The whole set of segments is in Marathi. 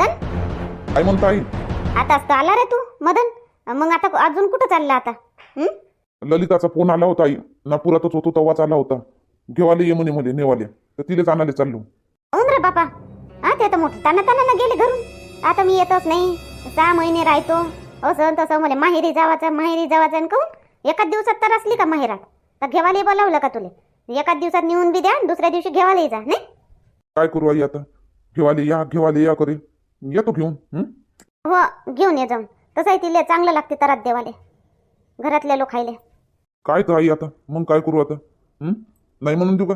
मदन? काय म्हणता आई. आताच तर आला रे तू मदन? मग आता अजून कुठं चालला आता? हं? ललिताचा फोन आला होता आई. नागपुरातच होतो तेव्हाच आला होता. घेवाले ये म्हणे म्हणे नेवाले. तर तिलेच आणाले चाललो. होऊन रे बापा. हा ते तर मोठं ताना ताना गेले घरून. आता मी येतच नाही. सहा महिने राहतो. असं तसं मला माहेरी जावाचं माहेरी जावाचं आणि कहून? एकाच दिवसात तर असली का माहेरात? तर घेवाले बोलावलं का तुले? एकाच दिवसात नेऊन बी द्या आणि दुसऱ्या दिवशी घेवाले जा नाही? काय करू आई आता? घेवाले या घेवाले या करे येतो घेऊन हं? हो घेऊन ये जाऊन. तसंही तिले चांगलं लागते तरात देवाले. घरातले लोक खायले काय तर आई आता? मग काय करू आता? हं? नाही म्हणून देऊ का?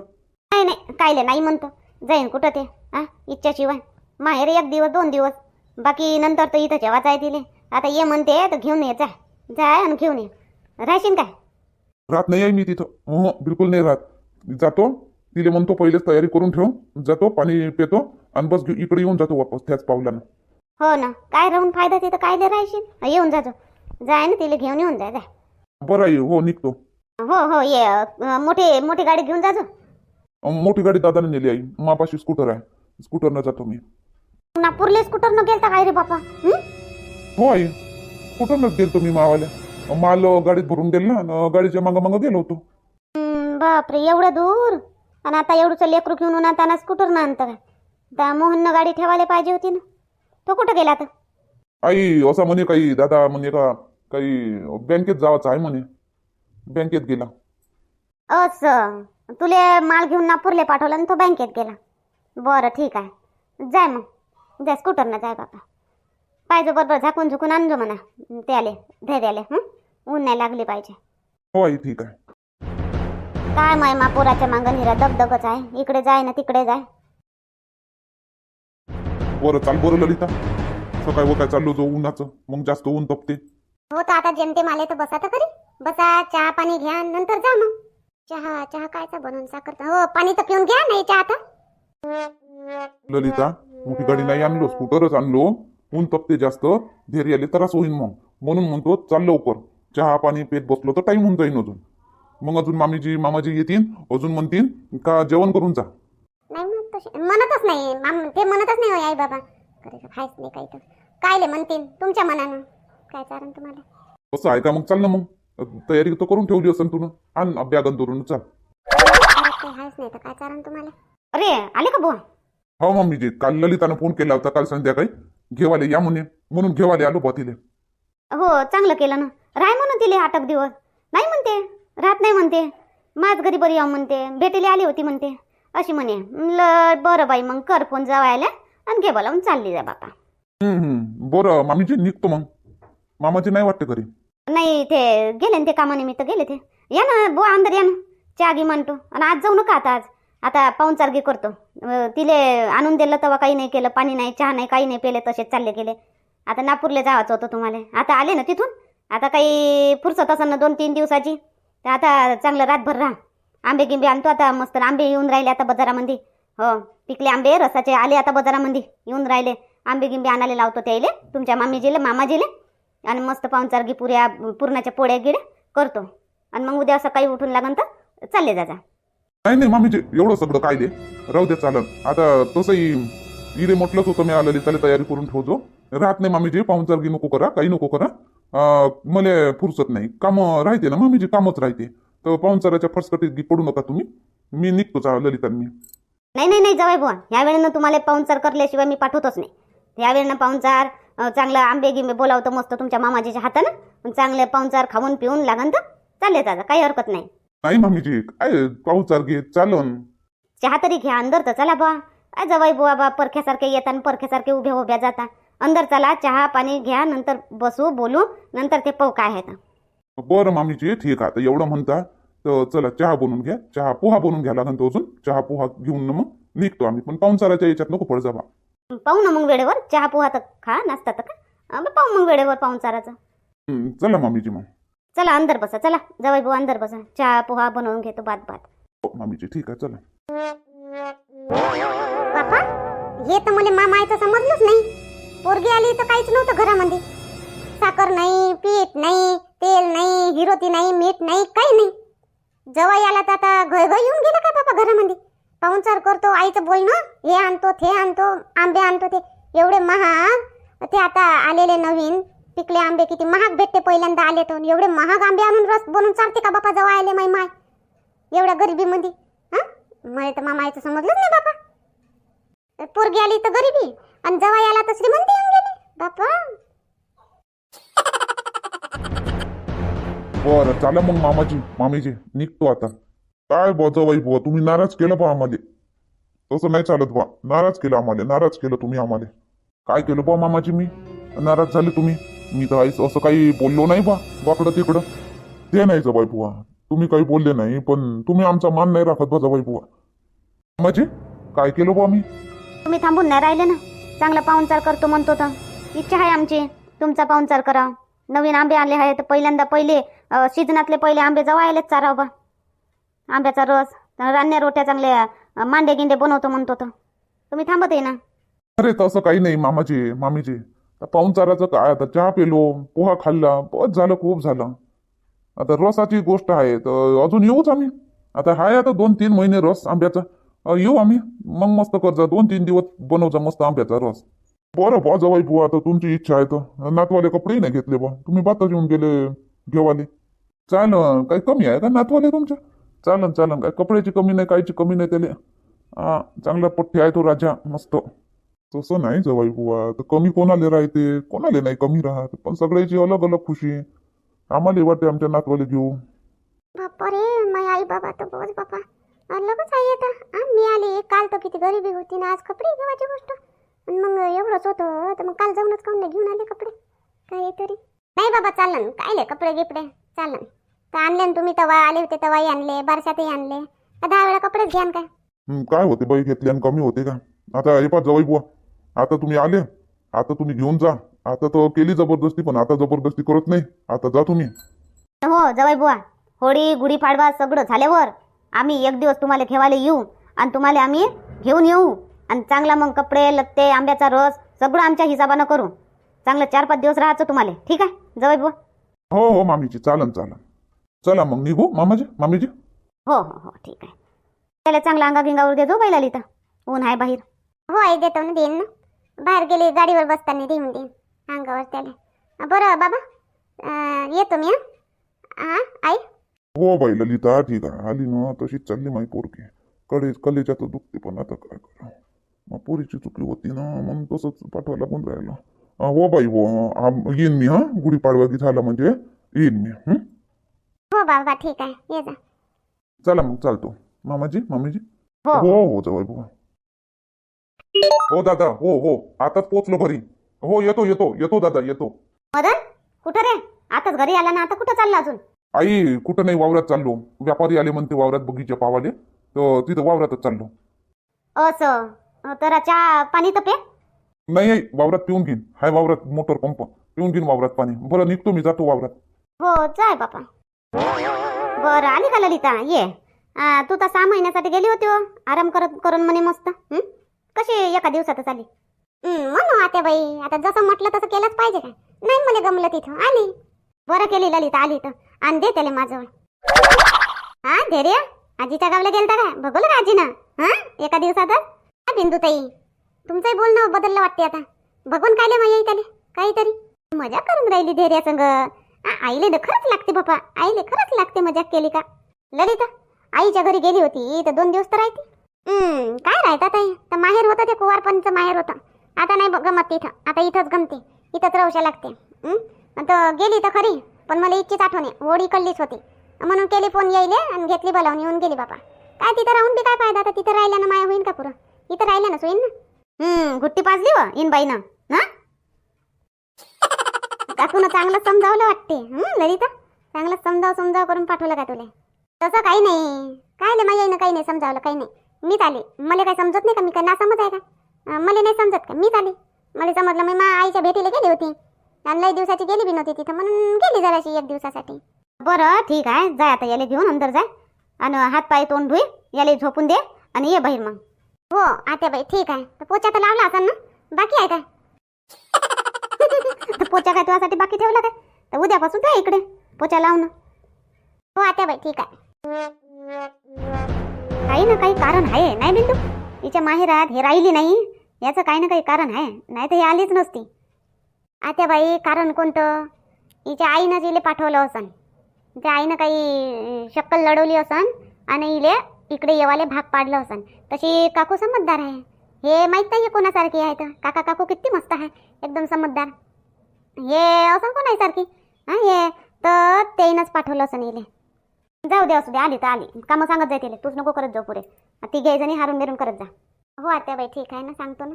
नाही नाही. कायले नाही म्हणतो. जाईन कुठं ते? हा इच्छाशिवाय. माहेर एक दिवस दोन दिवस. बाकी नंतर तर इथं जेव्हा जाय तिले. आता ये म्हणते तर घेऊन ये जाय जाय आणि घेऊन ये. राहशील काय? राहत नाही आहे मी तिथं. हो बिलकुल नाही राहत. जातो. तिले म्हणतो पहिलेच तयारी करून ठेव. जातो पाणी पितो. आणि बस घेऊ- इकडे येऊन जातो वापस त्याच पावलानं. हो ना. काय राहून फायदा तिथं? कायले राहशील? येऊन जातो. जाय ना तिला घेऊन येऊन जाय जाय. बरं आई हो निघतो. हो हो ये. अं, मोठी मोठी गाडी घेऊन अं, मोठी गाडी दादाने नेली आई. मापाशी स्कूटर आहे. स्कूटरनं जातो मी. नागपूरले स्कूटरनं गेलता काय रे बापा? हं? हो आई. स्कूटरनंच गेलतो मी मावाल्या. माल अं, गाडीत भरून दिल ना अन् गाडीच्या मागं मागं गेलो होतो. हं, बापरे एवढं दूर? आणि आता एवढंचं लेकरू घेऊन आता स्कूटरनं आणतं काय? त्या मोहननं गाडी ठेवायला पाहिजे होती ना. तो कुठं गेला आता? आई असा म्हणे काही दादा म्हणे का काही बँकेत जावाचं आहे म्हणे. बँकेत गेला. असं. तुले माल घेऊन नागपूरले पाठवला आणि तो बँकेत गेला. बरं ठीक आहे. जाय मग. जाय स्कूटरनं जाय बाबा. पाहिजे बरोबर झाकून झुकून आणजो म्हणा. ते आले धैर्याले हं? ऊन नाही लागली पाहिजे. हो आई ठीक आहे. काय माय मा पोराच्या मागं निरा दगदगच आहे. इकडे जाय ना तिकडे जाय. बरं चाल बरं ललिता. सकाळी व काय चाललो जो उन्हाचं. मग जास्त ऊन तपते. हो तर आता जेमते माले तर बसा तर खरी बसा चहा पाणी घ्या नंतर जा मग. चहा चहा कायचा बनवून साखर हो पाणी तर पिऊन घ्या नाही चहा आता ललिता मोठी गाडी नाही आणलो स्कूटरच आणलो. ऊन तपते जास्त धैर्य आले त्रास होईन मग. म्हणून म्हणतो चाल लवकर. चहा पाणी पेत बसलो तर टाईम होऊन जाईन अजून. मग अजून मामीजी मामाजी येतील अजून म्हणतील का जेवण करून जा. तसे म्हणतच नाही. माम- ते म्हणतच नाही होय आई बाबा. खरे खायच नाही काही तर. कायले म्हणतील तुमच्या मनानं? काय कारण तुम्हाला? कसं आहे का मग? चाल ना मग. तयारी तर करून ठेवली असेल तुला आण बॅग धरून चाल. घरात काही हायच नाही तर काय कारण तुम्हाला? अरे आले का बुवा? हो मम्मीजी काल ललितानं फोन केला होता काल संध्याकाळी. घेवाले या म्हणे. म्हणून घेवाले आलो बा तिले. हो चांगलं केलं ना. राय म्हणून तिले आठ एक दिवस. नाही म्हणते. राहत नाही म्हणते. माझ घरी बरी येऊ म्हणते. भेटीला आली होती म्हणते. अशी म्हणे म्हणलं बरं बाई मग कर फोन जवायला आणि घे बोलावून चालली जा बापा. बरं मामीजी निघतो मग. मामाजी नाही वाटते घरी. नाही ते गेले ना ते कामानिमित्त गेले ते. या ना बुवा अंदर या ना. चहा घे म्हणतो. आणि आज जाऊ नका आता आज. आता पाहुणचारगी करतो. अं, तिले आणून दिलं तेव्हा काही नाही केलं पाणी नाही चहा नाही काही नाही पेले तसेच चालले गेले. आता नागपूरला जायचं होतं तुम्हाला. आता आले ना तिथून? आता काही फुरसत असं ना दोन तीन दिवसाची. तर आता चांगलं रातभर राहा. आंबे गिंबे आणतो आता मस्त आंबे येऊन राहिले आता बाजारामध्ये. हो पिकले आंबे रसाचे आले आता बाजारामध्ये. येऊन राहिले. आंबे गिंबे आणायला लावतो त्याले तुमच्या मामीजीले मामाजीले. आणि मस्त पाहुणचारगी पुऱ्या पुरणाच्या पोळ्या गिड्या करतो. आणि मग उद्या सकाळी उठून लागन तर चालले जा जा. नाही नाही मामीजी एवढं सगळं काय दे. राहू दे चालत आता तसंही इरे म्हटलंच होतं मी आलेली त्याला तयारी करून ठेवतो राहत नाही मामीजी पाहुणचारगी नको करा काही नको करा. मला फुरसत नाही. कामं राहते ना मामीजी कामच राहते. तर पाहुणचाराच्या फटसकटीत पडू नका तुम्ही. मी निघतो चा ललिता मी. नाही नाही नाही जवाय बुवा. ह्या वेळेनं तुम्हाला पाहुणचार करल्याशिवाय मी पाठवतच नाही. ह्या वेळेनं पाहुणचार अं, चांगलं आंबे गिंबे बोलावतो मस्त तुमच्या मामाजीच्या हातानं. आणि चांगले पाहुणचार खाऊन पिऊन लागन तर चालले जा, काही हरकत नाही. नाही मामीजी काय पाहुणचार घे चालन. चहा तरी घ्या अंदर तर चला बुवा. काय जवाई बुवा बा परख्यासारखे येतात आणि परख्यासारखे उभ्या उभ्या जाता. अंदर चला चहा पाणी घ्या नंतर बसू बोलू नंतर ते पाहू काय आहे तर. बरं मामीजी ठीक आहे. आता एवढं म्हणता तर चला चहा बनवून घ्या. चहा पोहा बनवून घ्या लागन तो अजून. चहा पोहा घेऊन मग निघतो आम्ही. पण पाहुणचाराच्या याच्यात नको पड जावा. पाहू ना मग वेळेवर. चहा पोहा तर खा नाश्ता तर का पाहू मग वेळेवर पाहुणचाराचं हं, चला मामीजी मग. चला अंदर बसा. चला जवाई भाऊ अंदर बसा. चहा पोहा बनवून घेतो बाद बाद हो, मामीजी ठीक आहे चला. बापा हे तर मला मामायचं समजलंच नाही. पोरगी आली तर काहीच नव्हतं घरामध्ये. साखर नाही पीठ नाही तेल नाही हिरोती नाही मीठ नाही काही नाही. जवाई आला तर आता घय घय येऊन गेला का बाबा घरामध्ये? पाहुणचार करतो आईचं बोलणं हे आणतो ते आणतो आंबे आणतो ते. एवढे महाग. ते आता आलेले नवीन पिकले आंबे किती महाग भेटते पहिल्यांदा आले तर. एवढे महाग आंबे आणून रस बनून चालते का बापा जवळ आले माय माय? एवढ्या गरिबीमध्ये हा? मला तर मामायचं समजलंच नाही बापा पोरगी आली तर गरिबी. आणि जवळ आला तर श्रीमंती येऊन गेली. बापा. बरं चला मग मामाजी मामीजी निघतो आता. काय बाई बुवा तुम्ही नाराज केलं बा आम्हाला. तसं नाही चालत बा नाराज केलं आम्हाला नाराज केलं तुम्ही आम्हाला. काय केलं बा मामाजी मी? नाराज झाले तुम्ही? मी तर आईस असं काही बोललो नाही बा वाकडं तिकडं. ते नाही जबाई बुवा. तुम्ही काही बोलले नाही पण तुम्ही आमचा मान नाही राखत बा जबाई बुवा. मामाची काय केलं बा मी? तुम्ही थांबून नाही राहिले ना? चांगला पाहुणचार करतो म्हणतो तर. इच्छा आहे आमची. तुमचा पाहुणचार करा. नवीन आंबे आले आहेत पहिल्यांदा पहिले. सीजनातले पहिले आंबे जवायलेच चारा बा. आंब्याचा रस रान्या रोट्या चांगल्या मांडे गिंडे बनवतो म्हणतो तर तुम्ही थांबत आहे ना? अरे तसं काही नाही मामाजी मामीजी. पाहुण चाराचं काय? आता चहा पिलो पोहा खाल्ला बस झालं खूप झालं. आता रसाची गोष्ट आहे तर अजून येऊच आम्ही. आता हाय आता दोन तीन महिने रस आंब्याचा. येऊ आम्ही. मग मस्त करजा दोन तीन दिवस बनवचा मस्त आंब्याचा रस. बरं बा जवाई बुवा आता तुमची इच्छा आहे तर. नातवाले कपडेही नाही घेतले बा. तुम्ही बातच येऊन गेले घेवाले. चालन काही कमी आहे का? नातवाले तुमच्या? चालन चालन. काय कपड्याची कमी नाही कायची कमी नाही त्याला. हा चांगला पठ्ठे आहे तो राजा मस्त. तसं नाही जवाई बुवा. तर कमी कोणाले राहते? कोणाले नाही कमी राहत. पण सगळ्याची अलग अलग खुशी. आहे आम्हाला वाटते आमच्या नातवाले घेऊ. बापा रे माय आई बाबा तर बस बापा अलगच आहे आता हा मी आले. काल तर किती गरिबी होती ना आज कपडे घेवायची गोष्ट. आणि मग एवढंच होतं तर मग काल जाऊनच काऊन नाही घेऊन आले कपडे? काय तरी नाही बाबा चालन. काय ले कपडे गिपडे चालन तर आणले ना तुम्ही तवा आले होते तवाही आणले बारशातही आणले. तर दहा वेळा कपडेच घ्यान काय? हं, काय होते बाई घेतले आणि कमी होते का? आता हे पा जवाई बुवा. आता तुम्ही आले आता तुम्ही घेऊन जा. आता तर केली जबरदस्ती पण आता जबरदस्ती करत नाही. आता जा तुम्ही. हो जवाई बुवा. होळी गुढीपाडवा सगळं झाल्यावर आम्ही एक दिवस तुम्हाला घेवायला येऊ आणि तुम्हाला आम्ही घेऊन येऊ. आणि चांगला मग कपडे लत्ते आंब्याचा रस सगळं आमच्या हिसाबानं करू. चांगलं चार पाच दिवस राहायचं तुम्हाला. ठीक आहे? जवाई बुवा. हो हो मामीजी चालन चालन. चला मग निघू? मामाजी मामीजी? हो हो हो ठीक आहे. त्याला चांगला अंगा गिंगावर दे जो बैला लिहिता ऊन आहे बाहेर. हो आई देतो ना देईन ना. बाहेर गेले गाडीवर बसताना देईन देईन. अंगावर त्याला. बरं बाबा. अं, येतो मी हा? हा, आई? हो बाई ललिता ठीक आहे. आली ना तशीच चालली माही पोरकी कडे कलेच्या तर दुखते पण आता काय करा मग पोरीची चुकी होती ना म्हणून तसंच पाठवा लागून राहिलं. हो बाई हो. आम- येईन मी हा? गुढीपाडवा की झाला म्हणजे येईन मी हं? हो बाबा ठीक आहे. ये जा. चला मग चालतो. मामाजी मामीजी? हो. हो हो जवळ बुवा हो दादा हो हो. आताच पोचलो घरी. हो येतो येतो येतो दादा येतो. मदन कुठं रे? आताच घरी आला ना आता कुठं चालला अजून? आई कुठं नाही वावरात चाललो. व्यापारी आले म्हणते वावरात बगीचे पावाले. तर तिथं वावरातच चाललो. असं. अं, तर चहा पाणी तर पे. नाही आई वावरात पिऊन घेईन. हाय वावरात मोटर पंप. पिऊन घेईन वावरात पाणी. बरं निघतो मी जातो वावरात. हो जाय बापा. बरं आली का ललिता? ये. आ, तू तर सहा महिन्यासाठी गेली होती हो. आराम करत करून म्हणे मस्त. हं? कशी एका दिवसातच आली? म्हणू आता बाई. आता जसं म्हटलं तसं केलंच पाहिजे काय नाही मला गमलं तिथं. आली. बरं केली ललिता आली तर. आणि दे त्याला माझं हा धैर्य आजीच्या गावला गेलता का? बघलं का आजीनं हा? एका दिवसातच? हा बिंदुताई. तुमचंही बोलणं बदललं वाटते आता. बघून कायले मजा त्याले? काहीतरी. मजा करून राहिली धैर्या संग. आईले तर खरंच लागते बापा. आईले खरंच लागते मजाक केली का? ललिता आईच्या घरी गेली होती. तर दोन दिवस तर राहते. काय राहतात ताई? तर माहेर होतं ते कुवारपणचं माहेर होतं. आता नाही गमत तिथं आता इथंच गमते. इथंच राहूशा लागते. तर गेली तर खरी. पण मला इच्छीच आठवण. आहे ओढी कल्लीच होती. म्हणून केली फोन यायले आणि घेतली बोलावून. येऊन गेली बापा. काय तिथं राहून बी काय फायदा? आता तिथं राहिल्यानं माया होईन का पुरं? इथं राहिल्यानंच होईन ना. हम्म घुट्टी पाजली व बाई हा? काकून चांगलं समजावलं वाटते हम्म ललिता? चांगलं समजाव समजाव करून पाठवलं का तुला? तसं काही नाही. काय नाही माझ्या आईनं काही नाही समजावलं काही नाही. मीच आले. मला काय समजत नाही का? मी काय ना समज आहे का? मला नाही समजत का? मीच आले. मला समजलं मी मा आईच्या भेटीला गेली होती. आणि लई दिवसाची गेली बी नव्हती तिथं. म्हणून गेली जराशी एक दिवसासाठी. बरं ठीक आहे. जाय आता याले घेऊन अंदर जाय. आणि हात पाय तोंड धुई याले झोपून दे. आणि ये बाहेर मग. हो आता बाई ठीक आहे. तर पोचा तर लावला असेल ना? बाकी आहे काय? तर पोचा काय तुझ्यासाठी बाकी ठेवला काय? तर उद्यापासून काय इकडे पोचा लावणं हो आता बाई ठीक आहे. काही ना काही कारण आहे नाही बिंदू? हिच्या माहेरात हे राहिली नाही याचं काही ना काही कारण आहे नाही तर ही आलीच नसती. आता बाई कारण कोणतं? हिच्या आईनं इले पाठवलं असन. त्या आईनं काही शक्कल लढवली असन आणि इले इकडे येवाले भाग पाडलं असन. तशी काकू समजदार आहे. हे माहीत नाही कोणासारखी आहे तर. काका काकू किती मस्त आहे. एकदम समजदार. हे असं कोणासारखी? हा हे. तर त्याईनंच पाठवलं असं इले. जाऊ दे असू दे आली तर आली. कामं सांगत जाय तिला. तूच नको करत जाऊ पुरे ती घ्यायजणी हारून बिरून करत जा. हो आता बाई ठीक आहे ना सांगतो ना.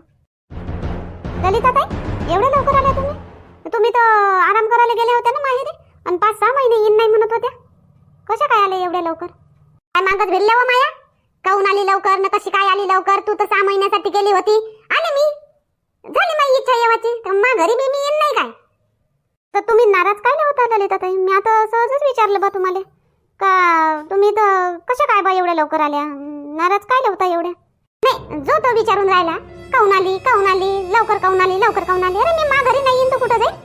ललिता ताई एवढ्या लवकर आल्या तुम्ही? तुम्ही तर आराम करायला गेल्या होत्या ना माहेरी? आणि पाच सहा महिने येईन नाही म्हणत होत्या. कशा काय आल्या एवढ्या लवकर? काय मागत भिडल्या व माया? काऊन आली लवकर? न कशी काय आली लवकर? तू तर सहा महिन्यासाठी गेली होती. आले मी. झाली माझी इच्छा येवाची. तर मा घरी बी मी येईन नाही काय? तर तुम्ही नाराज काय होता ललिता ताई? मी आता सहजच विचारलं बा तुम्हाला. का तुम्ही तर कशा काय बा एवढ्या लवकर आल्या? नाराज काय होता एवढ्या? नाही जो तो विचारून राहिला काऊन आली काऊन आली लवकर काऊन आली लवकर काऊन आली? अरे मी मा घरी नाही येईन तू कुठं जाईल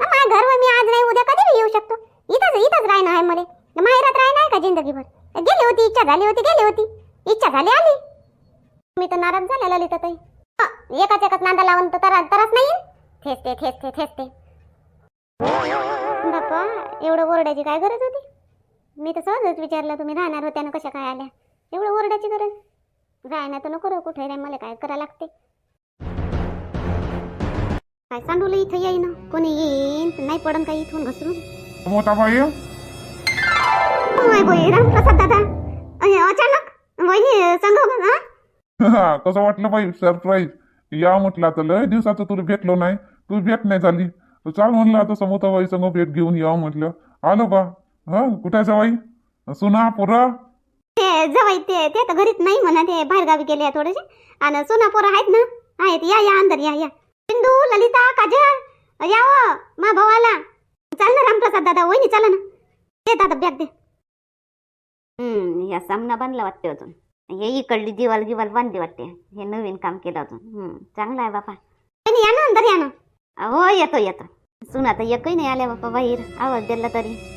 माझ्या घरवर मी आज नाही उद्या कधी येऊ शकतो? इथंच इथंच राहणं आहे मला. माहेरात राहणं आहे का जिंदगीभर? गेली होती इच्छा झाली होती गेली होती. इच्छा झाली आली. मी तर नाराज झाले ललिता ताई. एकाच एकाच नांदा लावून तर तरा तरच नाही येईन. थेसते थेसते बापा एवढं ओरड्याची काय गरज होती? मी तर सहजच विचारलं तुम्ही राहणार होत्या ना कशा काय आल्या? एवढं ओरड्याची गरज? राहणार तर नको कुठे रे मला काय करा लागते. काय सांडवलं इथं येईन? कोणी येईन? नाही पडन काही इथून घसरून? बाई रामप्रसाद दादा. अचानक? वहिनी सांग हा कसं वाटलं बाई सरप्राईज या म्हटलं आता लय दिवसाचं तुला भेटलो नाही. तू भेट नाही झाली. चाल म्हणलं आता समोता बाई संग भेट घेऊन यावं म्हटलं. आलो बा. हा कुठे बाई सुना पुरा? ते जवाई ते ते तर घरीच नाही म्हणा ते बाहेरगावी गेले थोडेसे. आणि सोना पोरं आहेत ना? आहेत या या अंदर या या. सिंधू ललिता काजल या हो, मा भावाला. चाल ना रामप्रसाद दादा वहिनी चला ना. दे दादा बॅग दे. हम्म या सामना बांधला वाटते अजून. हे इकडली दिवाल गिवाल बांधली वाटते हे नवीन काम केलं अजून. हम्म चांगलं आहे बापा. या ना अंदर या ना. हो येतो येतो. सुना तर एकही नाही आल्या बापा बाहेर. आवाज दिला तरी.